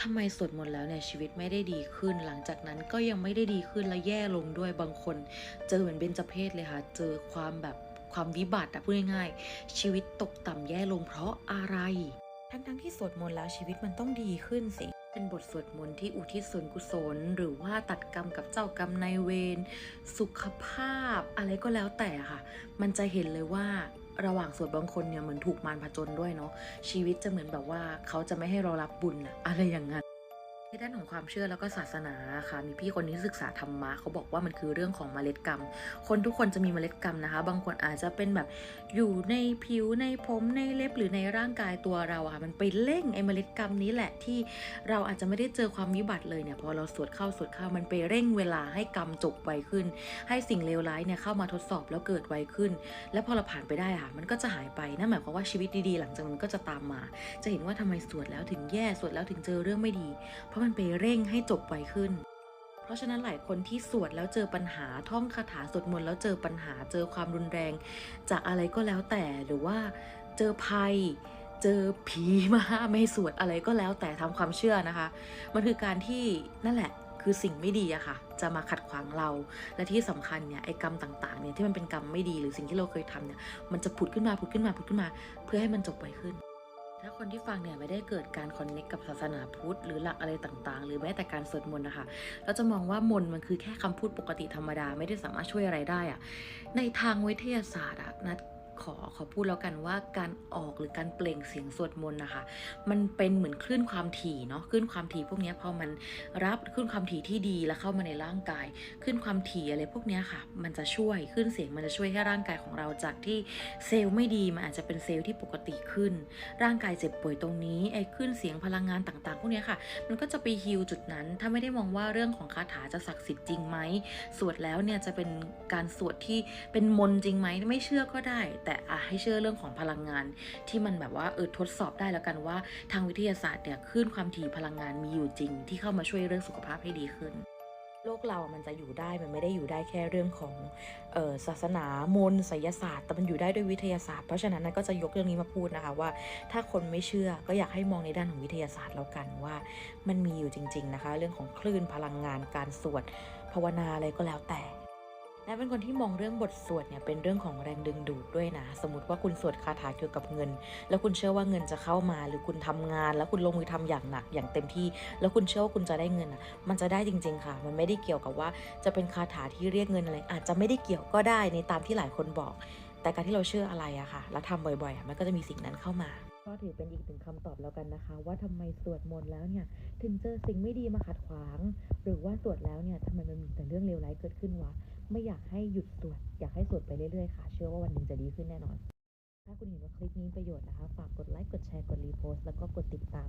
ทำไมสวดมนต์แล้วเนี่ยชีวิตไม่ได้ดีขึ้น หลังจากนั้นก็ยังไม่ได้ดีขึ้นและแย่ลงด้วยบางคน เจอเหมือนเบญจเพศเลยค่ะ เจอความแบบความวิบัติอะพูดง่ายๆ ชีวิตตกต่ำแย่ลงเพราะอะไร ทั้งๆที่สวดมนต์แล้วชีวิตมันต้องดีขึ้นสิเป็นบทสวดมนต์ที่อุทิศส่วนกุศล หรือว่าตัดกรรมกับเจ้ากรรมนายเวรสุขภาพ อะไรก็แล้วแต่ค่ะ มันจะเห็นเลยว่า ระหว่างสวดบางคนเนี่ยเหมือนถูกมารผจญด้วยเนาะชีวิตจะเหมือนแบบว่าเขาจะไม่ให้เรารับบุญอะอะไรอย่างนั้น ในด้านของความเชื่อแล้วก็ศาสนาค่ะ มีพี่คนนี้ศึกษาธรรมะเขาบอกว่ามันคือเรื่องของเมล็ดกรรม คนทุกคนจะมีเมล็ดกรรมนะคะ บางคนอาจจะเป็นแบบอยู่ในผิวในผมในเล็บหรือในร่างกายตัวเราอะค่ะมันไปเร่งไอ้เมล็ดกรรมนี้แหละที่เราอาจจะไม่ได้เจอความวิบัติเลยเนี่ยพอเราสวดเข้าสวดเข้ามันไปเร่งเวลาให้กรรมจบไวขึ้น ให้สิ่งเลวร้ายเนี่ยเข้ามาทดสอบแล้วเกิดไวขึ้น แล้วพอเราผ่านไปได้อะมันก็จะหายไปนั่นหมายความว่าชีวิตดีๆ หลังจากนั้นก็จะตามมา จะเห็นว่าทำไมสวดแล้วถึงแย่สวดแล้วถึงเจอเรื่องไม่ดีเพราะมันไปเร่งให้จบไวขึ้น เพราะฉะนั้นหลายคนที่สวดแล้วเจอปัญหาท่องคาถาสวดมนต์แล้วเจอปัญหาเจอความรุนแรง จากอะไรก็แล้วแต่หรือว่าเจอภัย เจอผีมาไม่สวดอะไรก็แล้วแต่ทำความเชื่อนะคะ มันคือการที่นั่นแหละคือสิ่งไม่ดีอะค่ะ จะมาขัดขวางเรา และที่สำคัญเนี่ยไอ้กรรมต่างๆเนี่ยที่มันเป็นกรรมไม่ดีหรือสิ่งที่เราเคยทำเนี่ยมันจะผุดขึ้นมาผุดขึ้นมาผุดขึ้นมา เพื่อให้มันจบไวขึ้น ถ้าคนที่ฟังเนี่ยไม่ได้เกิดการคอนเน็กกับศาสนาพุทธหรือหลักอะไรต่างๆ หรือแม้แต่การสวดมนต์นะคะ เราจะมองว่ามนต์มันคือแค่คำพูดปกติธรรมดา ไม่ได้สามารถช่วยอะไรได้อะในทางวิทยาศาสตร์อะนัด ขอขอพูดแล้วกันว่าการออกหรือการเปล่งเสียงสวดมนต์นะคะ มันเป็นเหมือนคลื่นความถี่เนาะคลื่นความถี่พวกนี้พอมันรับคลื่นความถี่ที่ดีแล้วเข้ามาในร่างกายคลื่นความถี่อะไรพวกนี้ค่ะ มันจะช่วยคลื่นเสียงมันจะช่วยให้ร่างกายของเราจากที่เซลล์ไม่ดีมันอาจจะเป็นเซลล์ที่ปกติขึ้น ร่างกายเจ็บป่วยตรงนี้ไอ้คลื่นเสียงพลังงานต่างๆ พวกนี้ค่ะ มันก็จะไปฮิลจุดนั้น ถ้าไม่ได้มองว่าเรื่องของคาถาจะศักดิ์สิทธิ์จริงไหมสวดแล้วเนี่ยจะเป็นการสวดที่เป็นมนต์จริงไหมไม่เชื่อก็ได้แต่อะให้เชื่อเรื่องของพลังงาน ที่มันแบบว่าเออทดสอบได้แล้วกันว่า ทางวิทยาศาสตร์เนี่ยคลื่นความถี่พลังงานมีอยู่จริง ที่เข้ามาช่วยเรื่องสุขภาพให้ดีขึ้นโลกเรา มันจะอยู่ได้ มันไม่ได้อยู่ได้แค่เรื่องของออศาสนามนต์ไสยศาสตร์ แต่มันอยู่ได้ด้วยวิทยาศาสตร์ เพราะฉะนั้นนะก็จะยกเรื่องนี้มาพูดนะคะว่า ถ้าคนไม่เชื่อ ก็อยากให้มองในด้านของวิทยาศาสตร์แล้วกันว่า มันมีอยู่จริง ๆนะคะ เรื่องของคลื่นพลังงาน การสวด ภาวนาอะไรก็แล้วแต่ และเป็นคนที่มองเรื่องบทสวดเนี่ยเป็นเรื่องของแรงดึงดูดด้วยนะ สมมติว่าคุณสวดคาถาเกี่ยวกับเงิน แล้วคุณเชื่อว่าเงินจะเข้ามา หรือคุณทำงาน แล้วคุณลงมือทำอย่างหนักอย่างเต็มที่ แล้วคุณเชื่อว่าคุณจะได้เงินอะ มันจะได้จริง ๆ ค่ะ มันไม่ได้เกี่ยวกับว่าจะเป็นคาถาที่เรียกเงินอะไรอาจจะไม่ได้เกี่ยวก็ได้ในตามที่หลายคนบอก แต่การที่เราเชื่ออะไรอะค่ะ แล้วทำบ่อยๆมันก็จะมีสิ่งนั้นเข้ามา ก็ถือเป็นอีกหนึ่งคำตอบแล้วกันนะคะ ว่าทำไมสวดมนต์แล้วเนี่ย ถึงเจอสิ่งไม่ดีมาขัดขวาง หรือว่าสวดแล้วเนี่ยทำไมมันมีแต่เรื่องเลวร้ายเกิดขึ้นวะไม่อยากให้หยุดสวด อยากให้สวดไปเรื่อยๆค่ะ เชื่อว่าวันหนึ่งจะดีขึ้นแน่นอน ถ้าคุณเห็นว่าคลิปนี้ประโยชน์นะคะ ฝากกดไลค์กดแชร์กดรีโพสต์แล้วก็กดติดตาม